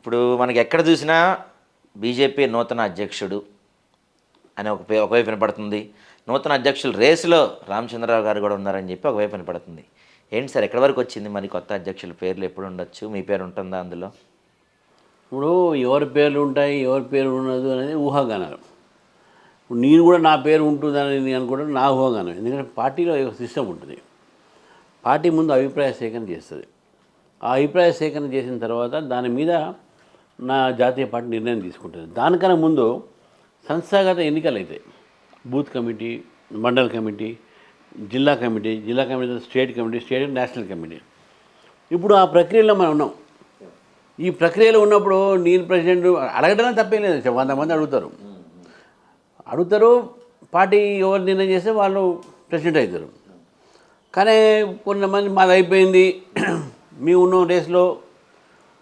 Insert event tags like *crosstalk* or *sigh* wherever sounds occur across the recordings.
ఇప్పుడు మనకి ఎక్కడ చూసినా బీజేపీ నూతన అధ్యక్షుడు అని ఒక పే- ఒకవైపు వినపడుతుంది. నూతన అధ్యక్షులు రేసులో రామచంద్రరావు గారు కూడా ఉన్నారని చెప్పి ఒకవైపు వినపడుతుంది. ఏంటి సార్ ఎక్కడి వరకు వచ్చింది మరి కొత్త అధ్యక్షుల పేర్లు? ఎప్పుడు ఉండొచ్చు? మీ పేరు ఉంటుందా అందులో? ఇప్పుడు ఎవరి పేర్లు ఉంటాయి ఎవరి పేరు ఉండదు అనేది ఊహాగానాలు. ఇప్పుడు నేను కూడా నా పేరు ఉంటుందని నేను అనుకోవడం నా ఊహాగానం. ఎందుకంటే పార్టీలో ఒక సిస్టమ్ ఉంటుంది. పార్టీ ముందు అభిప్రాయ సేకరణ చేస్తుంది. ఆ అభిప్రాయ సేకరణ చేసిన తర్వాత దాని మీద నా జాతీయ పార్టీ నిర్ణయం తీసుకుంటుంది. దానికన్నా ముందు సంస్థాగత ఎన్నికలు అవుతాయి బూత్ కమిటీ మండల్ కమిటీ జిల్లా కమిటీ జిల్లా committee state committee state national committee. ఇప్పుడు ఆ ప్రక్రియలో మనం ఉన్నాం. ఈ ప్రక్రియలో ఉన్నప్పుడు నేను ప్రెసిడెంట్ అడగడం తప్పేం లేదు. వంద మంది అడుగుతారు. అడుగుతారు పార్టీ ఎవరు నిర్ణయం చేస్తే వాళ్ళు ప్రెసిడెంట్ అవుతారు. కానీ కొంతమంది మాది అయిపోయింది. *clears throat* మేము ఉన్న రేస్లో.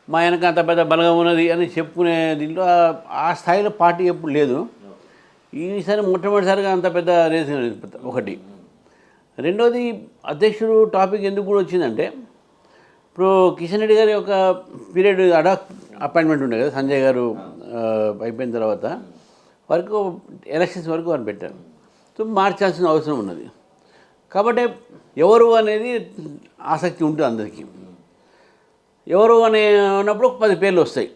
మా వెనక అంత పెద్ద బలగం ఉన్నది అని చెప్పుకునే దీంట్లో ఆ- స్థాయిలో పార్టీ ఎప్పుడు లేదు. ఈసారి మొట్టమొదటిసారిగా అంత పెద్ద రేస్ ఒకటి. రెండోది అధ్యక్షుడు టాపిక్ ఎందుకు కూడా వచ్చిందంటే ఇప్పుడు కిషన్ రెడ్డి గారి ఒక పీరియడ్ అడాక్ అపాయింట్మెంట్ ఉండే కదా సంజయ్ గారు అయిపోయిన తర్వాత వరకు ఎలక్షన్స్ వరకు వారు పెట్టారు. సో మార్చాల్సిన అవసరం ఉన్నది. కాబట్టి ఎవరు అనేది ఆసక్తి ఉంటుంది అందరికీ. ఎవరు అనే ఉన్నప్పుడు ఒక పది పేర్లు వస్తాయి.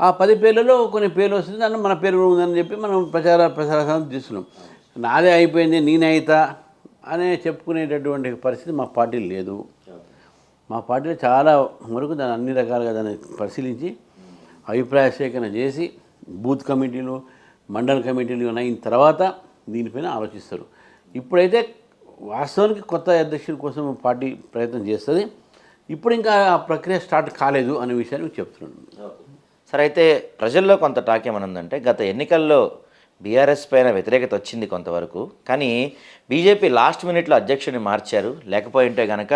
ఆ పది పేర్లలో కొన్ని పేర్లు వస్తుంది దాన్ని మన పేరు ఉందని చెప్పి మనం ప్రచార ప్రసారం తీసుకున్నాం. నాదే అయిపోయింది నేనే అయితా అనే చెప్పుకునేటటువంటి పరిస్థితి మా పార్టీ లేదు. మా పార్టీలో చాలా వరకు దాన్ని అన్ని రకాలుగా దాన్ని పరిశీలించి అభిప్రాయ సేకరణ చేసి బూత్ కమిటీలు మండల కమిటీలు అయిన తర్వాత దీనిపైన ఆలోచిస్తారు. ఇప్పుడైతే వాస్తవానికి కొత్త అధ్యక్షుడి కోసం పార్టీ ప్రయత్నం చేస్తుంది. ఇప్పుడు ఇంకా ఆ ప్రక్రియ స్టార్ట్ కాలేదు అనే విషయాన్ని చెప్తున్నాను. సరే అయితే ప్రజల్లో కొంత టాక్ ఏమనుందంటే గత ఎన్నికల్లో బీఆర్ఎస్ పైన వ్యతిరేకత వచ్చింది కొంతవరకు కానీ బీజేపీ లాస్ట్ మినిట్లో అధ్యక్షుడిని మార్చారు. లేకపోయింటే కనుక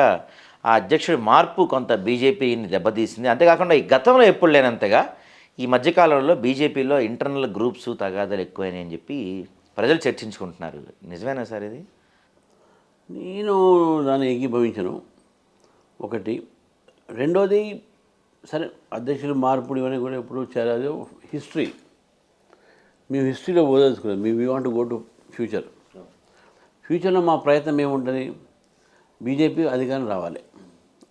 ఆ అధ్యక్షుడి మార్పు కొంత బీజేపీని దెబ్బతీసింది. అంతేకాకుండా ఈ గతంలో ఎప్పుడు లేనంతగా ఈ మధ్యకాలంలో బీజేపీలో ఇంటర్నల్ గ్రూప్స్ తగాదాలు ఎక్కువైనాయి అని చెప్పి ప్రజలు చర్చించుకుంటున్నారు. నిజమేనా సార్ ఇది? నేను దాన్ని ఏకీభవించను. ఒకటి. రెండోది సరే అధ్యక్షులు మార్పుడు ఇవన్నీ కూడా ఎప్పుడు చేరాలి హిస్టరీ. మేము హిస్టరీలో పోదలుచుకున్నాం మీ we want go to future. ఫ్యూచర్లో మా ప్రయత్నం ఏముంటుంది? బీజేపీ అధికారం రావాలి.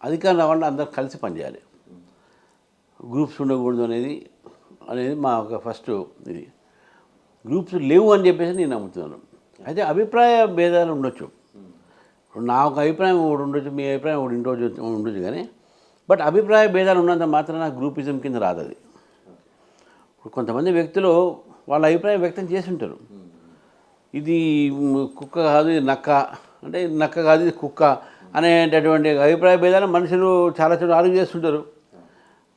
అధికారం రావాలంటే అందరూ కలిసి పనిచేయాలి. గ్రూప్స్ ఉండకూడదు అనేది అనేది మా ఒక ఫస్ట్ ఇది. గ్రూప్స్ లేవు అని చెప్పేసి నేను నమ్ముతున్నాను. అయితే అభిప్రాయ భేదాలు ఉండొచ్చు. ఇప్పుడు నా ఒక అభిప్రాయం ఒకటి ఉండొచ్చు మీ అభిప్రాయం ఒకటి ఉండొచ్చు ఉండొచ్చు కానీ బట్ అభిప్రాయ భేదాలు ఉన్నంత మాత్రాన గ్రూపిజం కింద రాదు అది. ఇప్పుడు కొంతమంది వ్యక్తులు వాళ్ళ అభిప్రాయం వ్యక్తం చేసి ఉంటారు ఇది కుక్క కాదు ఇది నక్క. అంటే నక్క కాదు ఇది కుక్క అనేటటువంటి అభిప్రాయ భేదాలు మనుషులు చాలా చోట్ల ఆర్గ్యూ చేస్తుంటారు.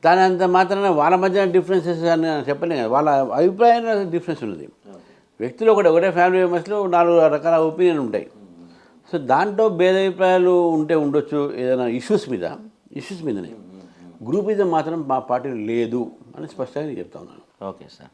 దాని అంత మాత్రాన వాళ్ళ మధ్య డిఫరెన్సెస్ అని చెప్పలేం కదా. వాళ్ళ అభిప్రాయంలో డిఫరెన్స్ ఉన్నది. వ్యక్తులు ఒకటి ఒకటే ఫ్యామిలీ మెంబర్స్లో నాలుగు రకాల ఒపీనియన్ ఉంటాయి. సో దాంట్లో భేదాభిప్రాయాలు ఉంటే ఉండొచ్చు ఏదైనా ఇష్యూస్ మీద. ఇష్యూస్ మీదనే. గ్రూపిజం మాత్రం మా పార్టీలో లేదు అని స్పష్టంగా చెప్తా ఉన్నాను. Okay sir.